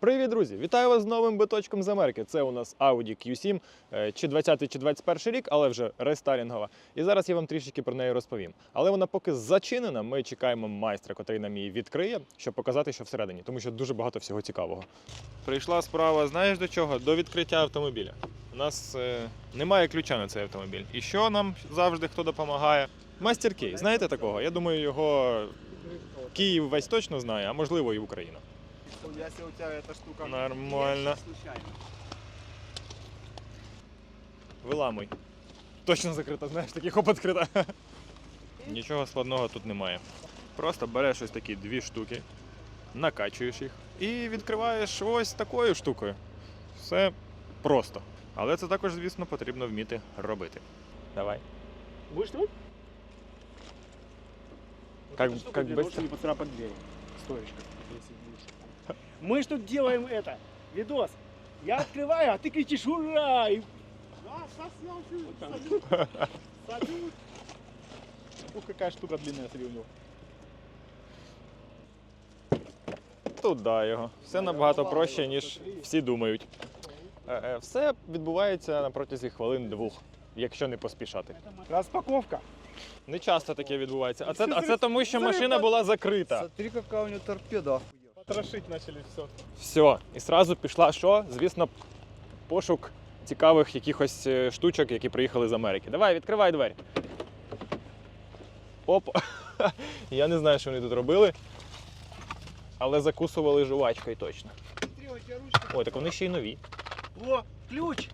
Привіт, друзі! Вітаю вас з новим биточком з Америки. Це у нас Audi Q7, е, чи 20 чи 21 рік, але вже рестайлінгова. І зараз я вам трішки про неї розповім. Але вона поки зачинена. Ми чекаємо майстра, котрий нам її відкриє, щоб показати, що всередині, тому що дуже багато всього цікавого. Прийшла справа, знаєш до чого? До відкриття автомобіля. У нас е, немає ключа на цей автомобіль. І що нам завжди хто допомагає? Мастер Кей. Знаєте такого? Я думаю, його Київ весь точно знає, а можливо і Україна. Если у тебя эта штука... Нормально. есть случайно. Виламуй. Точно закрита, знаєш, такий хоп відкрита. Нічого складного тут немає. Просто береш ось такі дві штуки, накачуєш їх і відкриваєш ось такою штукою. Все просто. Але це також, звісно, потрібно вміти робити. Давай. Будешь трогать? Как- эта штука как для быстро? того, чтобы не поцарапать дверь. Стоечка, если будешь. Мы ж тут делаем это, видос. Я открываю, а ты кричишь «Ура!» и Да, сейчас я учу. Вот так. Салют. Салют. Ух, какая штука длинная, смотри, у него. Туди його. Все набагато проще, ніж всі думають. Е, е, Все відбувається на протязі хвилин двох, якщо не поспішати. распаковка. Не часто таке відбувається. А це, а це тому, що машина була закрита. Смотри, какая у него торпеда. Потрошить начали все. Все. І одразу пішла що? Звісно, пошук цікавих якихось е, штучок, які приїхали з Америки. Давай, відкривай двері. Оп. Я не знаю, що вони тут робили. Але закусували жувачкою точно. Ой, так вони ще й нові. О, ключ.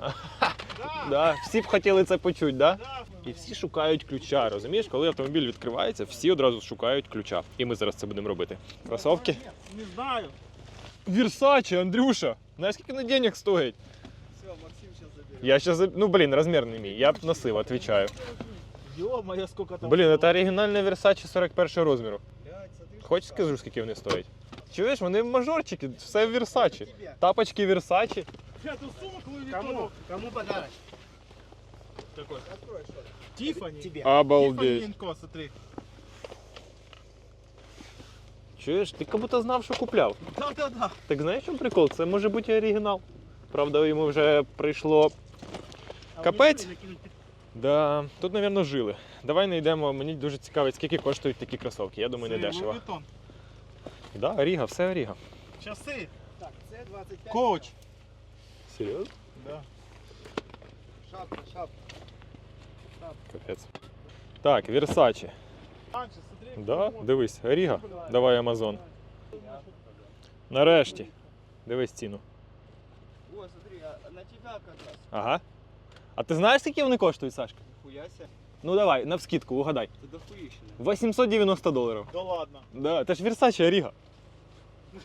Да, всі б хотіли це почути, да? І всі шукають ключа. Розумієш, коли автомобіль відкривається, всі одразу шукають ключа. І ми зараз це будемо робити. Кросовки. Не знаю. Версаче, Андрюша. Знаєш, скільки на денег стоїть? Все, Максим сейчас заберет. Я сейчас, ну блин, размер не мій. Я б носив, отвечаю. Ё-моё, сколько там. Блін, це оригінальне Versace 41 розміру. Хочеш скажу, скільки вони стоять? Чуєш, вони мажорчики, все в. Тебе. Тапочки Versace. Тут сумок Луи Кому? Кому подарок? Такой. Открой, что там. Тиффани. Тебе. Обалдеть. Тиффани смотри. Чуєш, ти як будто знав, що купляв. Да-да-да. Так знаєш, в чому прикол? Це може бути і оригінал. Правда, йому вже прийшло. Капець. Да, тут, мабуть, жили. Давай знайдемо. Мені дуже цікавить, скільки коштують такі кросовки. Я думаю, не дешево. Vuitton. Да, Оріга, все Оріга. Часы. Так, С25. Коуч. Серйозно? Да. Шапка, шапка. шапка. Капець. Так, Versace. Да, дивись, Оріга. Давай Амазон. Нарешті. Дивись ціну. О, смотри, а на тебя как раз. Ага. А ти знаєш, скільки вони коштують, Сашка? Хуяся. Ну давай, навскидку, угадай. Ты дохуищина. 890 доларів. Да ладно. Да, це ж Versace Оріга.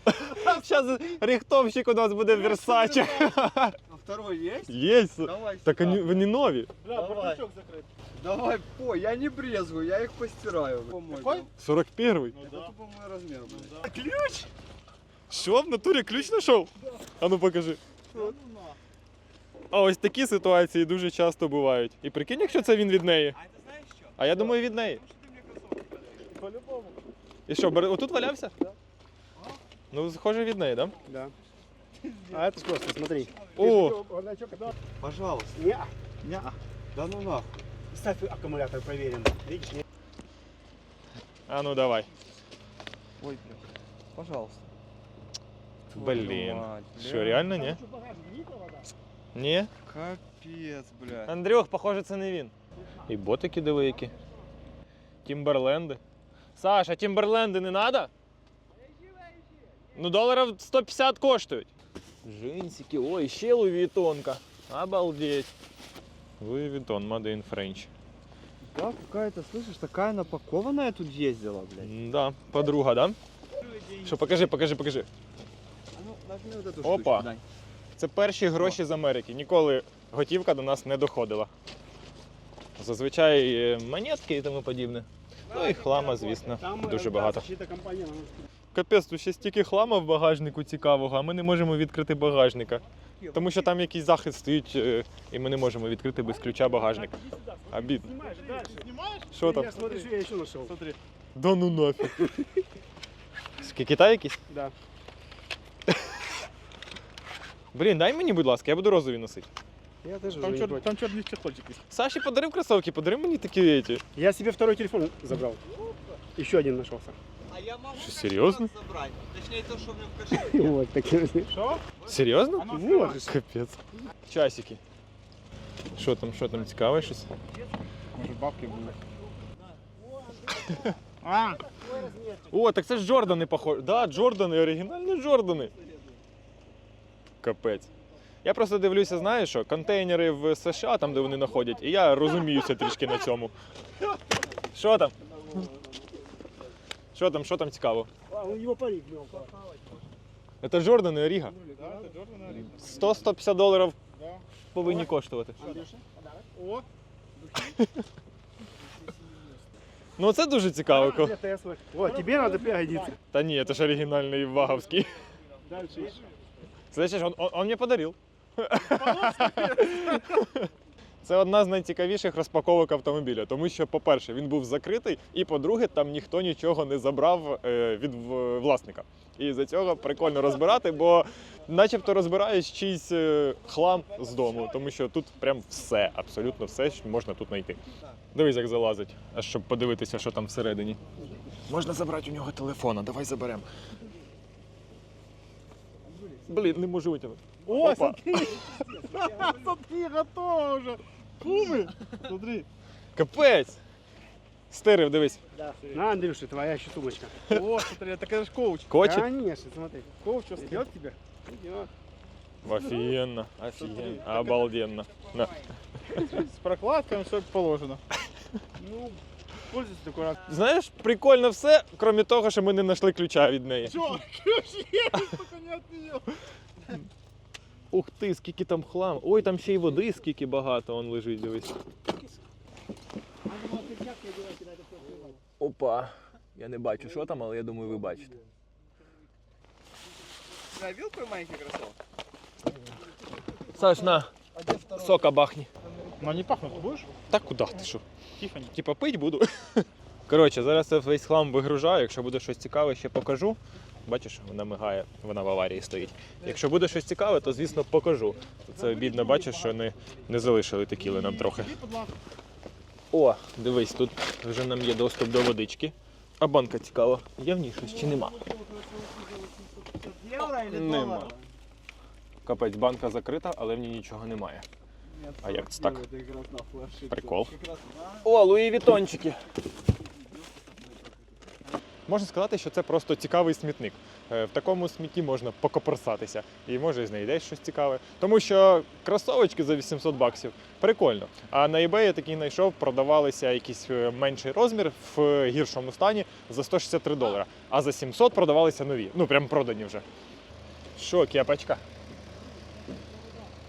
Зараз рихтовщик у нас буде Versace. А второй есть? Є. Давай Так сюда. вони, вони нові. Бля, Давай. бардачок закрыт. Давай, по, я не брезгую, я их постираю. Какой? 41-й. Это тупо мой размер. блядь. А ключ? Що, в натурі ключ знайшов? А ну покажи. Да ну на. А ось такі ситуації дуже часто бувають. І прикинь, якщо це він від неї. А это знаешь что? А я думаю, від неї. Потому что ты мне кроссовки подаришь. По-любому. І що, бер- отут валявся? Да. Ну, схоже від неї, так? Да. А это ж просто, смотри. О! Бардачок, да? Пожалуйста. Не, Не, да ну нахуй. ставь аккумулятор проверен. Видишь, не? А ну давай. Ой, бля. Пожалуйста. Блін. мать, Що, бля. реально, ні? Там что, багажник, видно вода? Ні? Капец, блядь. Андрюх, похоже, це не він. І ботики диви які. Тімберленди. Саша, тімберленди не треба? Ну, доларів 150 коштують. Джинсики, ой, ще Луї Вітонка. Обалдеть. Луї Вітон, Made in French. Да, какая-то, слышишь, такая напакованная тут ездила, блядь. Да, подруга, да? Що, покажи, покажи, покажи. А ну, нажми вот эту Опа. штучку, дай. Це перші гроші з Америки. Ніколи готівка до нас не доходила. Зазвичай е, монетки і тому подібне. Ну і хлама, звісно, Там, э, дуже да, багато. защита компании, она- Капець, тут ще стільки хлама в багажнику цікавого, а ми не можемо відкрити багажника. Тому що там якийсь захист стоїть, е, і ми не можемо відкрити без ключа багажник. Смотри, Обидно. Снимаешь дальше. Снимаешь? Що там? Я смотри, что я еще нашел. Да ну нафіг. Китай якийсь? Да. Блін, дай мені, будь ласка, я буду розові носити. Я тоже Там, уже не чер... против. там черный чехольчик есть. Саші подарив кросовки, подари мені такі эти. Я себе второй телефон забрал. Еще один нашелся. А я могу Що, серйозно? забрать. Точнее, то, что у меня в кошельке. Вот такие. Что? Серйозно? Вот открывай. Капець. Часики. Що там, що там, цікаве щось? Может, бабки будут. А, О, так це ж Джордани похожі. Да, Джордани, оригінальні Джордани. Капець. Я просто дивлюся, знаєш що, контейнери в США, там, де вони знаходять, і я розуміюся трішки на цьому. Що там? Що там, що там цікаво? А, у него парик мелко. Це Джордани Оріга. да, это Джордан Ориг. 100-150 доларів Да. повинні коштувати. О, Ну це дуже цікаво. ко- Две Теслы. Вот, тебе надо пригодиться. Та ні, це ж оригінальний ваговський. Дальше еще. Слышиш, он, он, он мені подарив. Це одна з найцікавіших розпаковок автомобіля, тому що, по-перше, він був закритий, і по-друге, там ніхто нічого не забрав е, від власника. І за цього прикольно розбирати, бо начебто розбираєш чийсь е, хлам з дому, тому що тут прям все, абсолютно все, що можна тут знайти. Дивись, як залазить, аж щоб подивитися, що там всередині. Можна забрати у нього телефона, давай заберемо. Блін, не можу витягнути. о, Опа. смотри. Смотри, готово уже. Кумы. Смотри. Капець! Стирив, дивись. На, Андрюша, твоя еще сумочка. О, смотри, это же коуч. Кочик. Конечно, смотри. Коуч что Идет тебе? Идет. Офігенно, офігенно, обалденно. На. С прокладками все как положено. Ну, пользуйся такой раз. Знаєш, прикольно все, крім того, що ми не знайшли ключа від неї. Все, ключ есть, только не от нее. Ух ти, скільки там хлам. Ой, там ще й води, скільки багато он лежить, дивись. Опа. Я не бачу, що там, але я думаю, ви бачите. На вилку маленький кроссовок? Саш, на, сока бахні. Но не пахнуть будешь? Та куди ти що? Тихонько. Типа пить буду. Коротше, зараз я весь хлам вигружаю. Якщо буде щось цікаве, ще покажу. Бачиш, вона мигає, вона в аварії стоїть. Якщо буде щось цікаве, то звісно покажу. Це обідно, бачиш, що не, не залишили текіли нам трохи. О, дивись, тут вже нам є доступ до водички. А банка цікава. Є в ній щось чи нема? Нема. Капець, банка закрита, але в ній нічого немає. А як це так? Прикол. О, Луї Вітончики. Можна сказати, що це просто цікавий смітник. Е, В такому смітті можна покоперсатися і може знайдеш щось цікаве. Тому що кросовочки за 800 баксів прикольно. А на eBay я такий знайшов, продавалися якийсь е, менший розмір в гіршому стані за 163 долара. А за 700 продавалися нові. Ну, прям продані вже. Що, кепочка?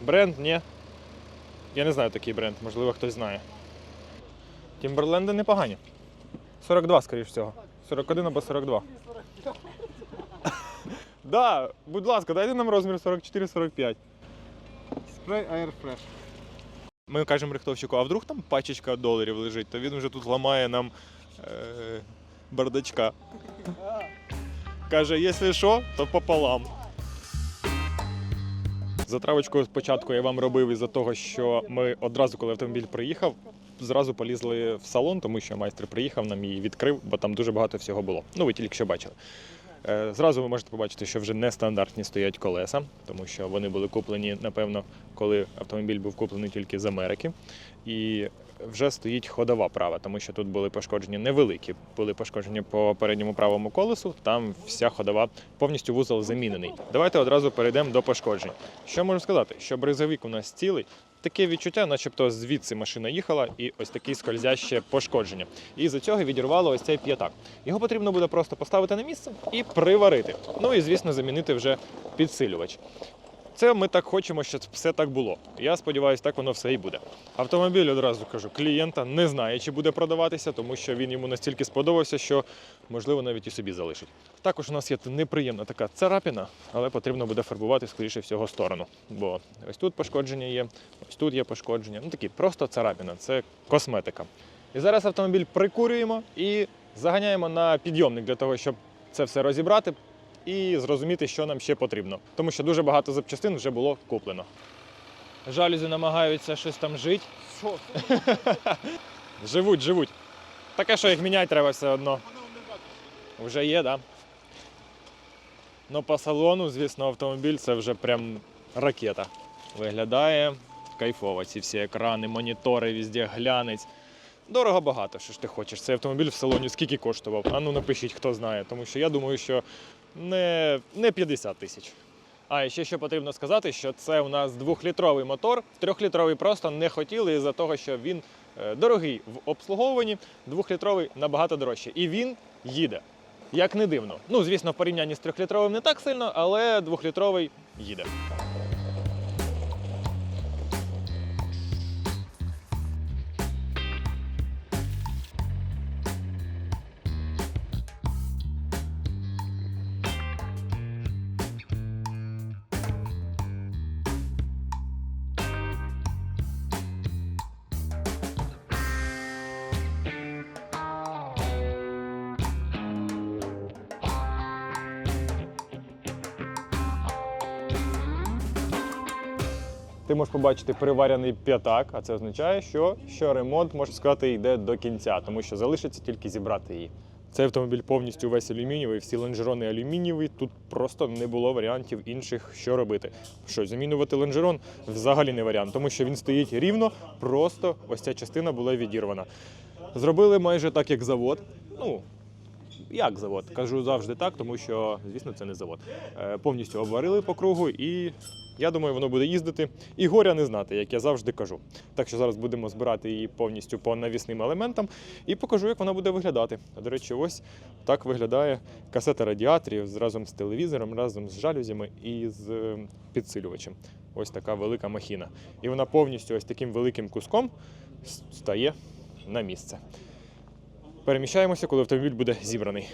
Бренд, ні. Я не знаю такий бренд, можливо, хтось знає. Тімберленди непогані. 42, скоріш всього. 41 або 42. Да, будь ласка, дайте нам розмір 44-45. Спрей Air Fresh. Ми кажемо рихтовщику, а вдруг там пачечка доларів лежить, то він вже тут ламає нам е- бардачка. Каже, якщо що, то пополам. Затравочку спочатку я вам робив із-за того, що ми одразу, коли автомобіль приїхав, зразу полізли в салон, тому що майстер приїхав, нам її відкрив, бо там дуже багато всього було. Ну, ви тільки що бачили. Е, Зразу ви можете побачити, що вже нестандартні стоять колеса, тому що вони були куплені, напевно, коли автомобіль був куплений тільки з Америки. І вже стоїть ходова права, тому що тут були пошкодження невеликі. Були пошкодження по передньому правому колесу. Там вся ходова повністю вузол замінений. Давайте одразу перейдемо до пошкоджень. Що можу сказати? Що бризовик у нас цілий. Таке відчуття, начебто звідси машина їхала, і ось таке скользяще пошкодження. І за цього відірвало ось цей п'ятак. Його потрібно буде просто поставити на місце і приварити. Ну і звісно, замінити вже підсилювач. Це ми так хочемо, щоб все так було. Я сподіваюся, так воно все і буде. Автомобіль одразу кажу, клієнта не знає, чи буде продаватися, тому що він йому настільки сподобався, що можливо навіть і собі залишить. Також у нас є неприємна така царапіна, але потрібно буде фарбувати, скоріше всього, сторону. Бо ось тут пошкодження є, ось тут є пошкодження. Ну такі просто царапіна, це косметика. І зараз автомобіль прикурюємо і заганяємо на підйомник для того, щоб це все розібрати, і зрозуміти, що нам ще потрібно. Тому що дуже багато запчастин вже було куплено. Жалюзі намагаються щось там жити. Живуть, живуть. Таке, що їх міняти треба все одно. Вже є, так. Да? Ну, по салону, звісно, автомобіль це вже прям ракета. Виглядає кайфово. Ці всі екрани, монітори, везде глянець. Дорого багато, що ж ти хочеш. Цей автомобіль в салоні скільки коштував? А ну напишіть, хто знає, тому що я думаю, що не, не 50 тисяч. А ще що потрібно сказати, що це у нас двохлітровий мотор. Трьохлітровий просто не хотіли із-за того, що він е, дорогий в обслуговуванні, двохлітровий набагато дорожче. І він їде. Як не дивно. Ну, звісно, в порівнянні з трьохлітровим не так сильно, але двохлітровий їде. Ти можеш побачити приварений п'ятак, а це означає, що, що ремонт, можна сказати, йде до кінця, тому що залишиться тільки зібрати її. Цей автомобіль повністю весь алюмінієвий, всі лонжерони алюмінієві. Тут просто не було варіантів інших, що робити. Що замінювати лонжерон взагалі не варіант, тому що він стоїть рівно, просто ось ця частина була відірвана. Зробили майже так, як завод. Ну, як завод? Кажу завжди так, тому що, звісно, це не завод. Е, повністю обварили по кругу, і я думаю, воно буде їздити і горя не знати, як я завжди кажу. Так що зараз будемо збирати її повністю по навісним елементам і покажу, як вона буде виглядати. До речі, ось так виглядає касета радіаторів разом з телевізором, разом з жалюзями і з е, підсилювачем. Ось така велика махіна. І вона повністю ось таким великим куском стає на місце. Переміщаємося, коли автомобіль буде зібраний.